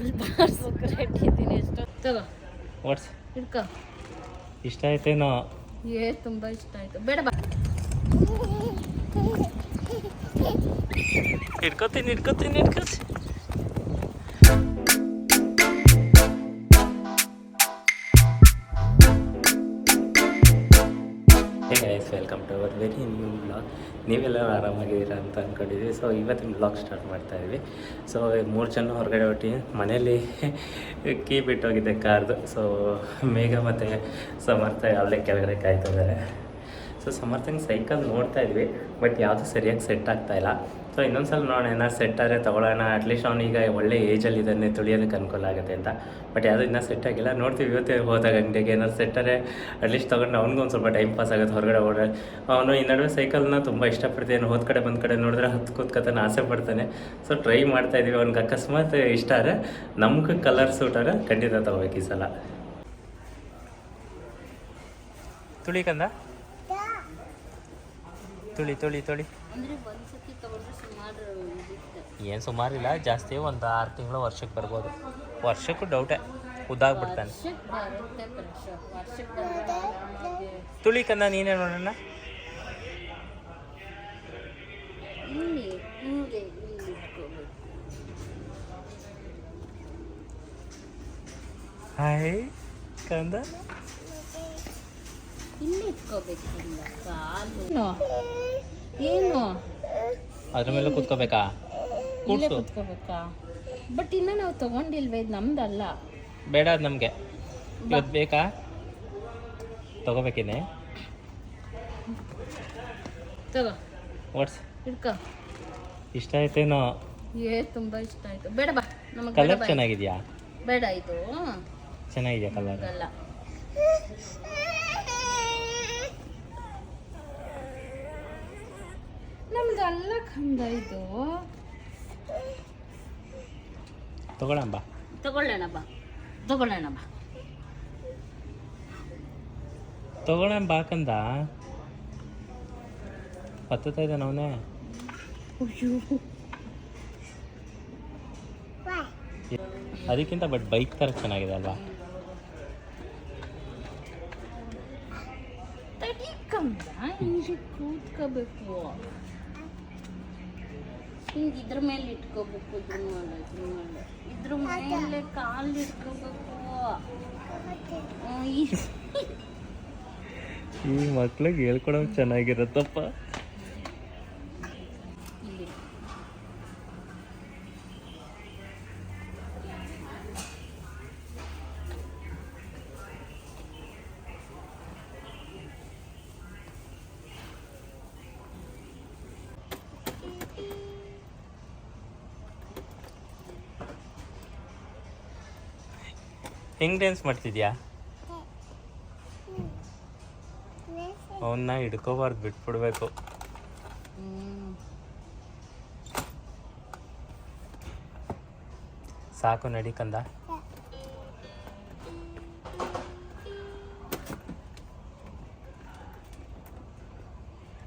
Double ಬಾರ್ಸ್ಬೇಕು ready ಇದ್ದೀನಿ ಎಷ್ಟು. ತಗೋ. ವಾಟ್ಸ್ ಹಿಡ್ಕೊ. ಇಷ್ಟ ಆಯ್ತೇನೋ? ಏ ತುಂಬ ಇಷ್ಟ ಆಯ್ತು. ಬೇಡ ಬಾ. ಇಟ್ಕೋತೀನಿ ಹಿಡ್ಕೊತೀನಿ ಹಿಡ್ಕೊತೀನಿ. ಅವರ್ ವೆರಿ ನ್ಯೂ ಬ್ಲಾಗ್ ನೀವೆಲ್ಲ ಆರಾಮಾಗಿದ್ದೀರಾ ಅಂತ ಅಂದ್ಕೊಂಡಿದ್ವಿ ಸೊ ಇವತ್ತಿನ ಬ್ಲಾಗ್ ಸ್ಟಾರ್ಟ್ ಮಾಡ್ತಾ ಇದ್ವಿ. ಸೊ ಮೂರು ಜನ ಹೊರಗಡೆ ಹೊಟ್ಟಿ ಮನೇಲಿ ಕೀ ಬಿಟ್ಟೋಗಿದೆ ಕಾರ್ದು. ಸೊ ಮೇಘ ಮತ್ತು ಸಮರ್ಥ ಅಲ್ಲೇ ಕೆಳಗಡೆ ಕಾಯ್ತಾ ಇದ್ದಾರೆ. ಸೊ ಸಮರ್ಥಂಗೆ ಸೈಕಲ್ ನೋಡ್ತಾ ಇದ್ವಿ ಬಟ್ ಯಾವುದು ಸರಿಯಾಗಿ ಸೆಟ್ ಆಗ್ತಾಯಿಲ್ಲ ಸೊ ಇನ್ನೊಂದ್ಸಲ ನೋಡೋಣ, ಏನಾದ್ರು ಸೆಟ್ ಆದರೆ ತೊಗೊಳ್ಳೋಣ. ಅಟ್ಲೀಸ್ಟ್ ಅವನೀಗ ಒಳ್ಳೆ ಏಜಲ್ಲಿ ಇದನ್ನೇ ತುಳಿಯೋದಕ್ಕೆ ಅನುಕೂಲ ಆಗುತ್ತೆ ಅಂತ. ಬಟ್ ಯಾವುದು ಇನ್ನೂ ಸೆಟ್ ಆಗಿಲ್ಲ. ನೋಡ್ತೀವಿ, ಇವತ್ತೇ ಹೋದಾಗ ಅಂಗಡಿಗೆ ಏನಾದ್ರು ಸೆಟ್ಟರೆ ಅಟ್ಲೀಸ್ಟ್ ತೊಗೊಂಡು ಅವ್ನಿಗೂ ಒಂದು ಸ್ವಲ್ಪ ಟೈಮ್ ಪಾಸ್ ಆಗುತ್ತೆ ಹೊರಗಡೆ ಓಡಾಡ ಅವನು ಈ ನಡುವೆ ಸೈಕಲ್ನ ತುಂಬ ಇಷ್ಟಪಡ್ತೀನಿ. ಹೋದ ಕಡೆ, ಬಂದ ಕಡೆ ನೋಡಿದ್ರೆ ಹತ್ತು ಕೂತ್ಕೊತಾನೆ ಆಸೆ ಪಡ್ತಾನೆ. ಸೊ ಟ್ರೈ ಮಾಡ್ತಾ ಇದ್ದೀವಿ ಅವ್ನಿಗೆ ಅಕಸ್ಮಾತ್ ಇಷ್ಟ ಆದರೆ ನಮ್ಗೆ ಕಲರ್ ಸೂಟಾರೆ ಖಂಡಿತ ತೊಗೋಬೇಕು ಈ ಸಲ. ತುಳಿಕಂದ ತುಳಿ ತುಳಿ ತುಳಿ. ಏನು ಸುಮಾರಿಲ್ಲ ಜಾಸ್ತಿ ಒಂದು ಆರು ತಿಂಗಳು ವರ್ಷಕ್ಕೆ ಬರ್ಬೋದು. ವರ್ಷಕ್ಕೂ ಡೌಟೇ ಉದ್ದಾಗ್ಬಿಡ್ತಾನೆ ತುಳಿ ಕಂದ ನೀನೇ ನೋಡೋಣ ಹಾಯ್ ಕಂದ ಇಲ್ಲಿ ಇಟ್ಕೋಬೇಕು ಇಲ್ಲ ಕಾಲು ಏನು? ಅದ್ರ ಮೇಲೆ ಕೂತ್ಕೋಬೇಕಾ? ಇಲ್ಲೇ ಕೂರ್ಸು ಕುತ್ಕೋಬೇಕಾ? ಬಟ್ ಇನ್ನ ನಾವು ತಗೊಂಡಿಲ್ವೇ ಇದು ನಮ್ದಲ್ಲ. ಬೇಡ ಅದು ನಮಗೆ. ಇವತ್ತು ಬೇಕಾ? ತಗೋಬೇಕೇನೆ ತಗೋ. ವಾಟ್ಸ್ ಹಿಡ್ಕೊ. ಇಷ್ಟ ಆಯ್ತೇನೋ? ಏ ತುಂಬಾ ಇಷ್ಟ ಆಯ್ತು. ಬೇಡ ಬಾ ನಮಗೆ ಬೇಡ ಕಲರ್ ಬಾ. ಚೆನ್ನಾಗಿದ್ಯಾ? ಬೇಡ ಇದು. ಚೆನ್ನಾಗಿದೆಯಾ ಕಲರ್ ಅಲ್ಲ ಅಲ್ಲ ಕಂದ ಇದು. ತಗೊಳಂಬ ತಗೊಳ್ಳೋಣ ಬಾ. ತಗೊಳ್ಳೋಣ ಬಾ. ತಗೊಳಂಬ ಕಂದ. ಹತ್ತುತ್ತಾ ಇದ್ದಾನೆ ಅವನೇ. ಅಯ್ಯೋ. ಅದಕ್ಕಿಂತ ಬಟ್ ಬೈಕ್ ಥರ ಚೆನ್ನಾಗಿದೆ ಅಲ್ವಾ? ತಡಿ ಕಂದ ಹಿಂಗೆ ಕೂತ್ಕೋಬೇಕು. ಹಿಂಗೆ ಇದ್ರ ಮೇಲೆ ಇಟ್ಕೋಬೇಕು ಇದ್ರ ಮೇಲೆ ಇದ್ರ ಮೇಲೆ ಇದ್ರ ಮೇಲೆ ಕಾಲು ಇಟ್ಕೋಬೇಕು. ಈ- ಮಕ್ಳಿಗೆ ಹೇಳ್ಕೊಡೋ ಚೆನ್ನಾಗಿರುತ್ತಪ್ಪ. ಹೆಂಗ್ ಡ್ಯಾನ್ಸ್ ಮಾಡ್ತಿದ್ಯಾ? ಅವನ್ನ ಹಿಡ್ಕೋಬಾರ್ದು ಬಿಟ್ಬಿಡ್ಬೇಕು. ಸಾಕು ನಡಿ ಕಂದ.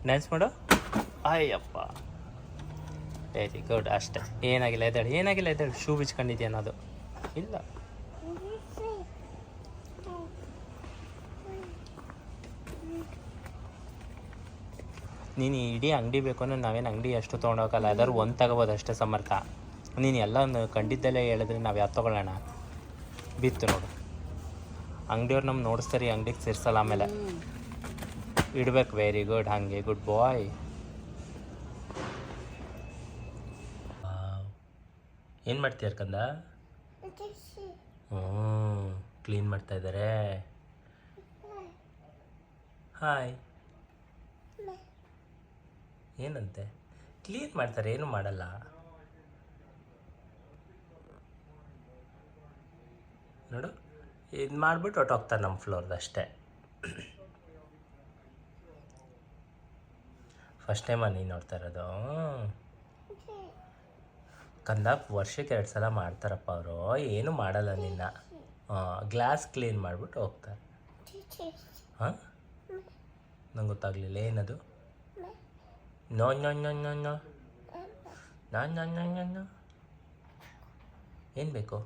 ಡ್ಯಾನ್ಸ್ ಮಾಡು. ಅಯ್ಯಪ್ಪ. ವೆರಿ ಗುಡ್ ಅಷ್ಟೇ. ಏನಾಗಿಲ್ಲ ಎದ್ದಾಳು ಏನಾಗಿಲ್ಲ ಎದ್ದಾಳು. ಶೂ ಬಿಚ್ಕೊಂಡಿದ್ಯಾ ಅನ್ನೋದು? ಇಲ್ಲ. ನೀನು ಇಡೀ ಅಂಗಡಿ ಬೇಕು ಅಂದ್ರೆ ನಾವೇನು ಅಂಗಡಿ ಅಷ್ಟು ತೊಗೊಂಡೋಗಲ್ಲ. ಯಾವ್ದಾದ್ರು ಒಂದು ತಗೋಬೋದು ಅಷ್ಟೇ ಸಮರ್ಥ ನೀನು ಎಲ್ಲ ಕಂಡಿದ್ದಲ್ಲೇ ಹೇಳಿದ್ರೆ ನಾವು ಯಾವ್ದು ತೊಗೊಳ್ಳೋಣ? ಬಿತ್ತು ನೋಡು. ಅಂಗಡಿಯವ್ರು ನಮ್ಮ ನೋಡಿಸ್ತಾರೆ ಅಂಗಡಿಗೆ ಸೇರಿಸಲ್ಲ ಆಮೇಲೆ. ಇಡ್ಬೇಕು ವೆರಿ ಗುಡ್ ಹಂಗೆ ಗುಡ್ ಬಾಯ್ ಏನು ಮಾಡ್ತೀಯ ಕಂದ ಹ್ಞೂ ಕ್ಲೀನ್ ಮಾಡ್ತಾ ಇದ್ದಾರೆ ಹಾಯ್ ಏನಂತೆ? ಕ್ಲೀನ್ ಮಾಡ್ತಾರೆ ಏನು ಮಾಡಲ್ಲ? ನೋಡು ಇದು ಮಾಡಿಬಿಟ್ಟು ಹೊಟ್ಟೋಗ್ತಾರೆ ನಮ್ಮ ಫ್ಲೋರ್ದು ಅಷ್ಟೇ. ಫಸ್ಟ್ ಟೈಮ ನೀನು ನೋಡ್ತಾ ಇರೋದು? ಕಂದ ವರ್ಷಕ್ಕೆ ಎರಡು ಸಲ ಮಾಡ್ತಾರಪ್ಪ ಅವರು. ಏನು ಮಾಡಲ್ಲ ನಿನ್ನ. ಗ್ಲಾಸ್ ಕ್ಲೀನ್ ಮಾಡಿಬಿಟ್ಟು ಹೋಗ್ತಾರೆ. ಹಾಂ? ನಂಗೆ ಗೊತ್ತಾಗಲಿಲ್ಲ ಏನದು? No, no, no, no, no. ನಾ ನಾ ನಾ ನಾ ಏನು ಬೇಕು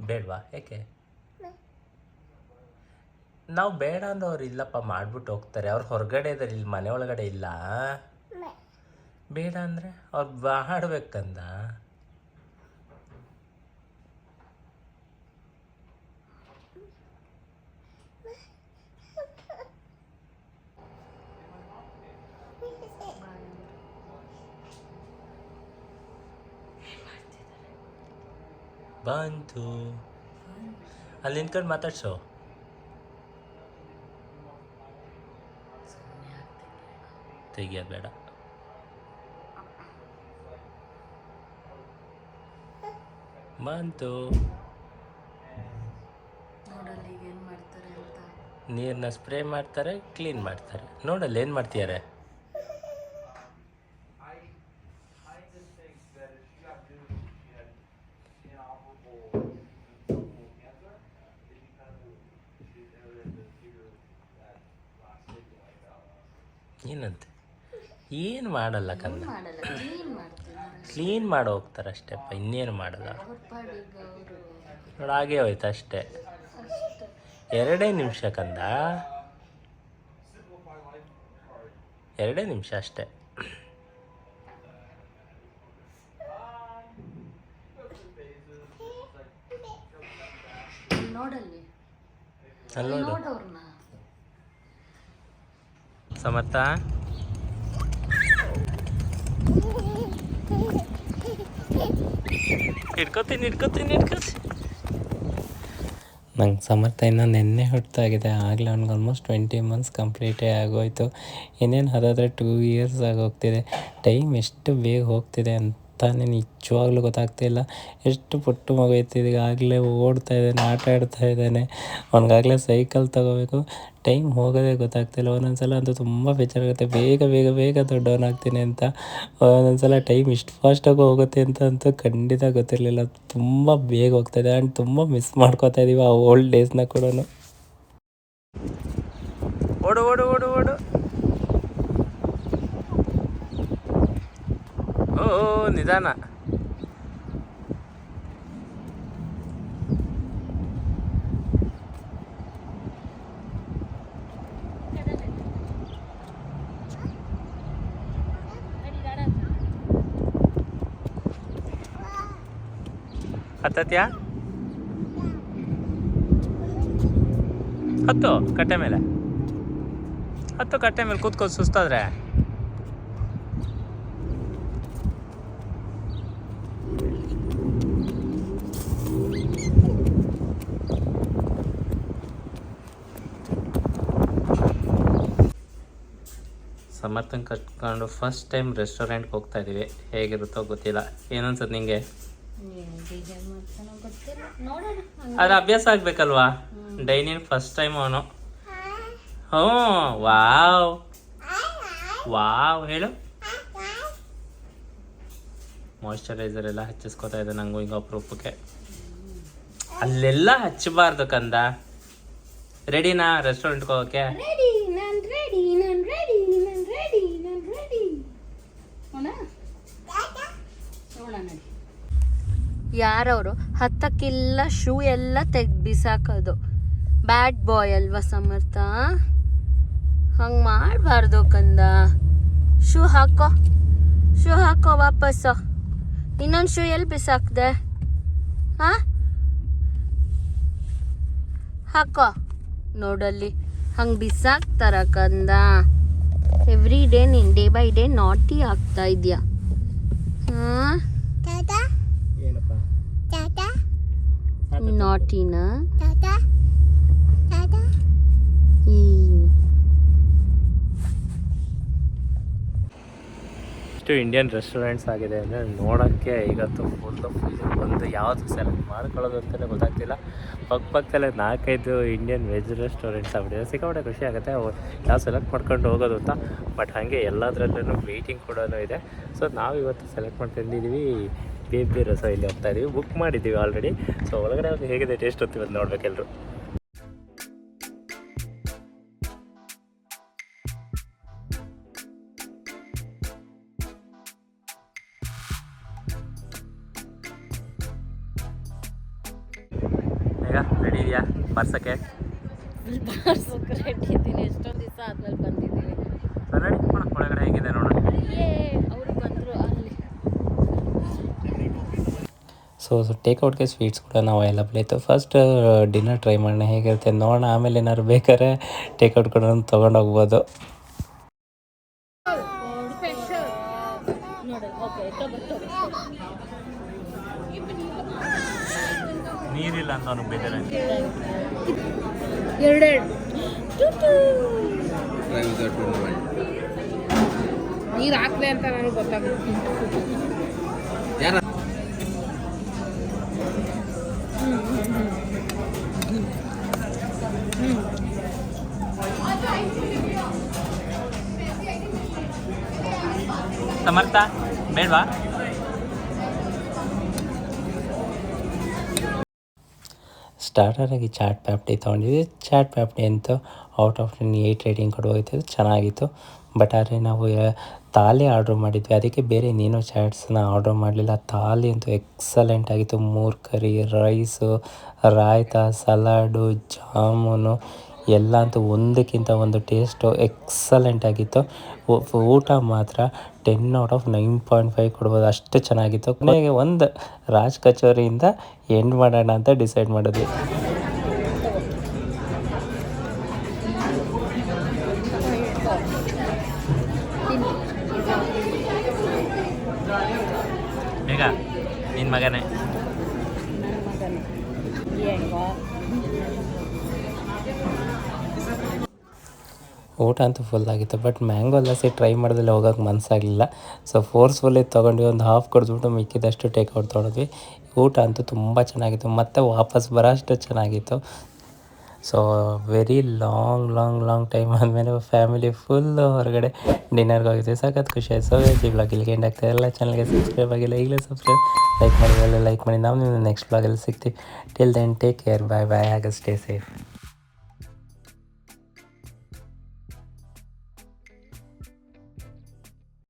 ಬೇಡವಾ? ಯಾಕೆ ನಾವು ಬೇಡ ಅಂದವ್ರು ಇಲ್ಲಪ್ಪ ಮಾಡಿಬಿಟ್ಟು ಹೋಗ್ತಾರೆ. ಅವ್ರು ಹೊರಗಡೆ ಇದ್ದಾರೆ ಇಲ್ಲಿ ಮನೆ ಒಳಗಡೆ ಇಲ್ಲ. ಬೇಡ ಅಂದರೆ ಅವ್ರು ಮಾಡಬೇಕಂದ ಬಂತು ಅಲ್ಲಿ ನಿಂತ್ಕೊಂಡು ಮಾತಾಡ್ಸು ತೆಗಿಯೋದು ಬೇಡ ಬಂತು ನೀರನ್ನ ಸ್ಪ್ರೇ ಮಾಡ್ತಾರೆ ಕ್ಲೀನ್ ಮಾಡ್ತಾರೆ ನೋಡಲ್ಲ ಏನು ಮಾಡ್ತಿದ್ದಾರೆ ಏನಂತೆ ಏನು ಮಾಡಲ್ಲ ಕಂದ ಮಾಡಲ್ಲ ಕ್ಲೀನ್ ಮಾಡಿ ಹೋಗ್ತಾರೆ ಅಷ್ಟೇಪ್ಪ ಇನ್ನೇನು ಮಾಡಲ್ಲ. ನೋಡ ಪಾಡಿಗೆ ಅವರು ನೋಡಿ ಹಾಗೆ ಹೋಯ್ತು ಅಷ್ಟೇ. ಎರಡೇ ನಿಮಿಷ ಕಂದ? ಎರಡೇ ನಿಮಿಷ ಅಷ್ಟೇ. ನೋಡಲ್ಲಿ? ಅಲ್ಲಿ ನೋಡು. ನೋಡವ್ರನ್ನ ಸಮರ್ಥ? ಇಟ್ಕೋತೀನಿ ಇಟ್ಕೋತೀನಿ ಇಟ್ಕೋತೀನಿ ನಂಗೆ ಸಮರ್ಥ ಇನ್ನು ನಿನ್ನೆ ಹುಟ್ಟಾಗಿದೆ ಆಗಲೇ ಅವ್ನಿಗೆ ಆಲ್ಮೋಸ್ಟ್ ಟ್ವೆಂಟಿ ಮಂತ್ಸ್ ಕಂಪ್ಲೀಟೇ ಆಗೋಯ್ತು. ಇನ್ನೇನು ಅದಾದರೆ ಟೂ ಇಯರ್ಸ್ ಆಗೋಗ್ತಿದೆ ಟೈಮ್ ಎಷ್ಟು ಬೇಗ ಹೋಗ್ತಿದೆ ಅಂತಾನೆ ನಿಜವಾಗ್ಲೂ ಗೊತ್ತಾಗ್ತಿಲ್ಲ ಎಷ್ಟು ಪುಟ್ಟ ಮಗು ಐತೆ ಆಗಲೇ ಓಡ್ತಾ ಇದ್ದಾನೆ, ಆಟ ಆಡ್ತಾ ಇದ್ದಾನೆ. ಅವ್ನಿಗಾಗಲೇ ಸೈಕಲ್ ತಗೋಬೇಕು. ಟೈಮ್ ಹೋಗೋದೇ ಗೊತ್ತಾಗ್ತಿಲ್ಲ ಒಂದೊಂದ್ಸಲ ಅಂತೂ ತುಂಬ ಬೇಜಾರಾಗುತ್ತೆ. ಬೇಗ ಬೇಗ ಬೇಗ ದೊಡ್ಡವನಾಗ್ತೀನಿ ಅಂತ. ಒಂದೊಂದ್ಸಲ ಟೈಮ್ ಇಷ್ಟು ಫಾಸ್ಟಾಗಿ ಹೋಗುತ್ತೆ ಅಂತ ಅಂತೂ ಖಂಡಿತ ಗೊತ್ತಿರಲಿಲ್ಲ. ತುಂಬ ಬೇಗ ಹೋಗ್ತಾಯಿದೆ ಆ್ಯಂಡ್ ತುಂಬ ಮಿಸ್ ಮಾಡ್ಕೋತಾ ಇದ್ದೀವಿ ಆ ಓಲ್ಡ್ ಡೇಸ್ನ ಕೂಡ ಓಡು ಓಡು ಓಡು ಓಡು. ನಿಧಾನ. ಹತ್ತತ್ಯಾ? ಹತ್ತು ಕಟ್ಟೆ ಮೇಲೆ. ಹತ್ತು ಕಟ್ಟೆ ಮೇಲೆ ಕೂತ್ಕೊಂಡು ಸುಸ್ತಾದ್ರೆ. ಸಮರ್ಥನ್ ಕಟ್ಕೊಂಡು ಫಸ್ಟ್ ಟೈಮ್ ರೆಸ್ಟೋರೆಂಟ್ಗೆ ಹೋಗ್ತಾ ಇದ್ದೀವಿ ಹೇಗಿರುತ್ತೋ ಗೊತ್ತಿಲ್ಲ. ಏನನ್ಸುತ್ತೆ ನೋಡೋಣ. ಅದು ಅಭ್ಯಾಸ ಆಗ್ಬೇಕಲ್ವಾ? ಡೈನಿನ್ ಫಸ್ಟ್ ಟೈಮ್ ಅವನು. ಹ್ಞೂ ವಾವ್. ವಾವ್ ಹೇಳು. ಮಾಯಿಶ್ಚರೈಸರ್ ಎಲ್ಲ ಹಚ್ಚಿಸ್ಕೊತಾ ಇದೆ ನಂಗೂ ಈಗ ಅಪರೂಪಕ್ಕೆ. ಅಲ್ಲೆಲ್ಲ ಹಚ್ಚಬಾರ್ದು ಕಂದ. ರೆಡಿನಾ ರೆಸ್ಟೋರೆಂಟ್ಗೆ ಹೋಗೋಕ್ಕೆ ರೆಡಿ ನಾನು ರೆಡಿ ನಾನು ರೆಡಿ ನಾನು ರೆಡಿ ನಾನು ರೆಡಿ ನೋಡ ನೋಡ ನಡಿ ಯಾರವರು? ಹತ್ತಕ್ಕಿಲ್ಲ ಶೂ ಎಲ್ಲ ತೆಗ್, ಬಿಸಾಕೋದು. ಬ್ಯಾಡ್ ಬಾಯ್ ಅಲ್ವಾ ಸಮರ್ಥ? ಹಂಗೆ ಮಾಡಬಾರ್ದು ಕಂದ. ಶೂ ಹಾಕೋ. ಶೂ ಹಾಕೋ ವಾಪಸ್ಸು. ಇನ್ನೊಂದು ಶೂ ಎಲ್ಲಿ ಬಿಸಾಕ್ದೆ? ಹಾ? ಹಾಕೋ. ನೋಡಲ್ಲಿ. ಹಂಗೆ ಬಿಸಾಕ್ತಾರ ಕಂದ. ಎವ್ರಿ ಡೇ ನೀನು ಡೇ ಬೈ ಡೇ ನಾಟಿ ಆಗ್ತಾ ಇದೆಯಾ? ಹಾಂ? ಏನಪ್ಪ? ನಾಟಿನ ಈ ಇಷ್ಟು ಇಂಡಿಯನ್ ರೆಸ್ಟೋರೆಂಟ್ಸ್ ಆಗಿದೆ ಅಂದರೆ ನೋಡೋಕ್ಕೆ ಇವತ್ತು ಫುಲ್ ಫುಲ್ಲು ಒಂದು ಯಾವುದು ಸೆಲೆಕ್ಟ್ ಮಾಡ್ಕೊಳ್ಳೋದು ಅಂತಲೇ ಗೊತ್ತಾಗ್ತಿಲ್ಲ. ಪಕ್ಕ ಪಕ್ಕದಲ್ಲೇ ನಾಲ್ಕೈದು ಇಂಡಿಯನ್ ವೆಜ್ ರೆಸ್ಟೋರೆಂಟ್ಸ್ ಆಗ್ಬಿಟ್ಟಿದೆ. ಸಿಕ್ಕಾಪಟ್ಟೆ ಖುಷಿ ಆಗುತ್ತೆ. ಯಾವ ಸೆಲೆಕ್ಟ್ ಮಾಡ್ಕೊಂಡು ಹೋಗೋದು ಅಂತ. ಬಟ್ ಹಾಗೆ ಎಲ್ಲದರಲ್ಲೂ ವೇಟಿಂಗ್ ಕೂಡ ಇದೆ. ಸೊ ನಾವು ಇವತ್ತು ಸೆಲೆಕ್ಟ್ ಮಾಡ್ಕೊಂಡಿದ್ದೀವಿ ಬೇಬಿ ರಸ ಇಲ್ಲಿ ಹೋಗ್ತಾ ಇದ್ದೀವಿ ಬುಕ್ ಮಾಡಿದ್ದೀವಿ ಆಲ್ರೆಡಿ ಸೊ ಒಳಗಡೆ ಹೋಗಿ ಹೇಗಿದೆ ಟೇಸ್ಟ್ ಹೊತ್ತಿವತ್ತು ನೋಡ್ಬೇಕೆಲ್ಲರೂ ಇದ್ದೀನಿ ಎಷ್ಟೊಂದು ದಿವಸ ಆದ್ಮೇಲೆ ಬಂದಿದ್ದೀನಿ. ಒಳಗಡೆ ಹೇಗಿದೆ ನೋಡೋಣ ಅವರು ಬಂದರು ಅಲ್ಲಿ. ಸೊ ಟೇಕ್ಔಟ್ಗೆ ಸ್ವೀಟ್ಸ್ ಕೂಡ ನಾವು ಅವೈಲಬಲ್ ಇತ್ತು. ಫಸ್ಟ್ ಡಿನ್ನರ್ ಟ್ರೈ ಮಾಡೋಣ ಹೇಗಿರುತ್ತೆ ನೋಡೋಣ. ಆಮೇಲೆ ಏನಾದ್ರು ಬೇಕಾದ್ರೆ ಟೇಕ್ಔಟ್ ಕೂಡ ತೊಗೊಂಡು ಹೋಗ್ಬೋದು. ನೋಡಿ ಓಕೆ ನೀರಿಲ್ಲ ಅಂತ ಅವ್ನಿಗೆ ಎರಡೆರಡು ನೀರು ಹಾಕ್ಲೆ ಅಂತ ನನಗೆ ಗೊತ್ತಾಗುತ್ತೆ ಸಮರ್ಥ ಬೇಡವಾ? ಸ್ಟಾರ್ಟರಾಗಿ ಚಾಟ್ ಪ್ಯಾಪ್ಟಿ ತೊಗೊಂಡಿದ್ವಿ ಚಾಟ್ ಪ್ಯಾಪ್ಟಿ ಅಂತೂ out of ten eight rating ಕೊಡೋಗಿತ್ತು ಚೆನ್ನಾಗಿತ್ತು. ಬಟ್ ಆದರೆ ನಾವು ತಾಲಿ ಆರ್ಡ್ರ್ ಮಾಡಿದ್ವಿ. ಅದಕ್ಕೆ ಬೇರೆ ನೀನು ಚಾಟ್ಸನ್ನ ಆರ್ಡ್ರ್ ಮಾಡಲಿಲ್ಲ. ತಾಲಿ ಅಂತೂ ಎಕ್ಸಲೆಂಟ್ ಆಗಿತ್ತು. ಮೂರು curry rice raita salad jamun ಎಲ್ಲ ಅಂತೂ ಒಂದಕ್ಕಿಂತ ಒಂದು ಟೇಸ್ಟು ಎಕ್ಸಲೆಂಟ್ ಆಗಿತ್ತು. ಊಟ ಮಾತ್ರ ten out of nine point five ಕೊಡ್ಬೋದು. ಅಷ್ಟು ಚೆನ್ನಾಗಿತ್ತು. ಕೊನೆಗೆ ಒಂದು ರಾಜ್ ಕಚೋರಿಯಿಂದ ಎಂಡ್ ಮಾಡೋಣ ಅಂತ ಡಿಸೈಡ್ ಮಾಡಿದ್ವಿ. ನಿನ್ನ ಮಗನೇ. ಊಟ ಅಂತೂ ಫುಲ್ ಆಗಿತ್ತು. ಬಟ್ ಮ್ಯಾಂಗೋ ಲಸ್ಸಿ ಟ್ರೈ ಮಾಡಿದ್ರೆ ಹೋಗೋಕೆ ಮನಸ್ಸಾಗಲಿಲ್ಲ ಸೊ ಫೋರ್ಸ್ಫುಲ್ಲಿ ತೊಗೊಂಡ್ವಿ. ಒಂದು ಹಾಫ್ ಕುಡಿದ್ಬಿಟ್ಟು ಮಿಕ್ಕಿದಷ್ಟು ಟೇಕ್ಔಟ್ ತೊಗೊಂಡ್ವಿ. ಊಟ ಅಂತೂ ತುಂಬ ಚೆನ್ನಾಗಿತ್ತು. ಮತ್ತೆ ವಾಪಸ್ ಬರೋಷ್ಟು ಚೆನ್ನಾಗಿತ್ತು. So very long long long time ಆದಮೇಲೆ ಫ್ಯಾಮಿಲಿ ಫುಲ್ಲು ಹೊರಗಡೆ ಡಿನ್ನರ್ಗೆ ಹೋಗಿದ್ವಿ. ಸಖತ್ ಖುಷಿ ಆಯ್ತು. ಸೊ ಈ ಬ್ಲಾಗ್ ಇಲ್ಲಿಗೆ ಎಂಡ್ ಆಗ್ತದೆ ಎಲ್ಲ ಚಾನಲ್ಗೆ ಸಬ್ಸ್ಕ್ರೈಬ್ ಆಗಿಲ್ಲ. ಈಗಲೇ ಸಬ್ಸ್ಕ್ರೈಬ್ ಲೈಕ್ ಮಾಡಿ, ಎಲ್ಲ ಲೈಕ್ ಮಾಡಿ. ನಾವು ನಿಮ್ಮ ನೆಕ್ಸ್ಟ್ ಬ್ಲಾಗಲ್ಲಿ ಸಿಗ್ತೀವಿ. Till then take care bye bye ಆಗ ಸ್ಟೇ ಸೇಫ್